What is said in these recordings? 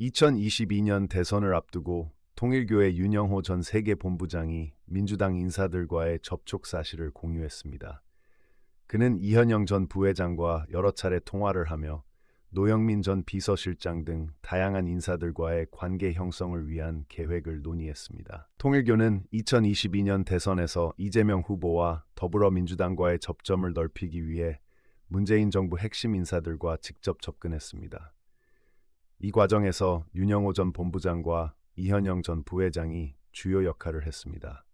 2022년 대선을 앞두고 통일교회 윤영호 전 세계본부장이 민주당 인사들과의 접촉 사실을 공유했습니다. 그는 이현영 전 부회장과 여러 차례 통화를 하며 노영민 전 비서실장 등 다양한 인사들과의 관계 형성을 위한 계획을 논의했습니다. 통일교는 2022년 대선에서 이재명 후보와 더불어민주당과의 접점을 넓히기 위해 문재인 정부 핵심 인사들과 직접 접근했습니다. 이 과정에서 윤영호 전 본부장과 이현영 전 부회장이 주요 역할을 했습니다.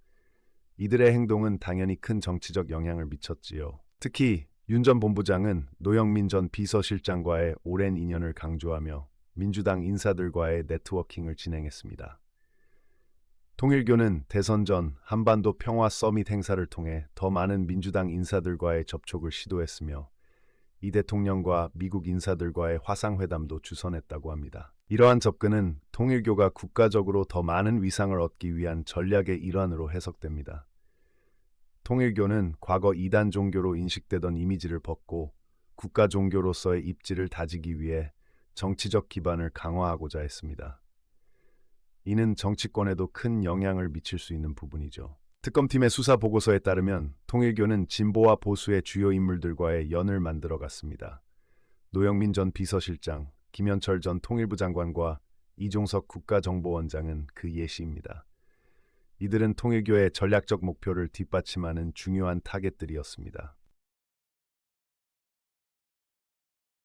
이들의 행동은 당연히 큰 정치적 영향을 미쳤지요. 특히 윤 전 본부장은 노영민 전 비서실장과의 오랜 인연을 강조하며 민주당 인사들과의 네트워킹을 진행했습니다. 통일교는 대선 전 한반도 평화 서밋 행사를 통해 더 많은 민주당 인사들과의 접촉을 시도했으며 이 대통령과 미국 인사들과의 화상회담도 주선했다고 합니다. 이러한 접근은 통일교가 국가적으로 더 많은 위상을 얻기 위한 전략의 일환으로 해석됩니다. 통일교는 과거 이단 종교로 인식되던 이미지를 벗고 국가 종교로서의 입지를 다지기 위해 정치적 기반을 강화하고자 했습니다. 이는 정치권에도 큰 영향을 미칠 수 있는 부분이죠. 특검팀의 수사 보고서에 따르면 통일교는 진보와 보수의 주요 인물들과의 연을 만들어 갔습니다. 노영민 전 비서실장, 김현철 전 통일부 장관과 이종석 국가정보원장은 그 예시입니다. 이들은 통일교의 전략적 목표를 뒷받침하는 중요한 타겟들이었습니다.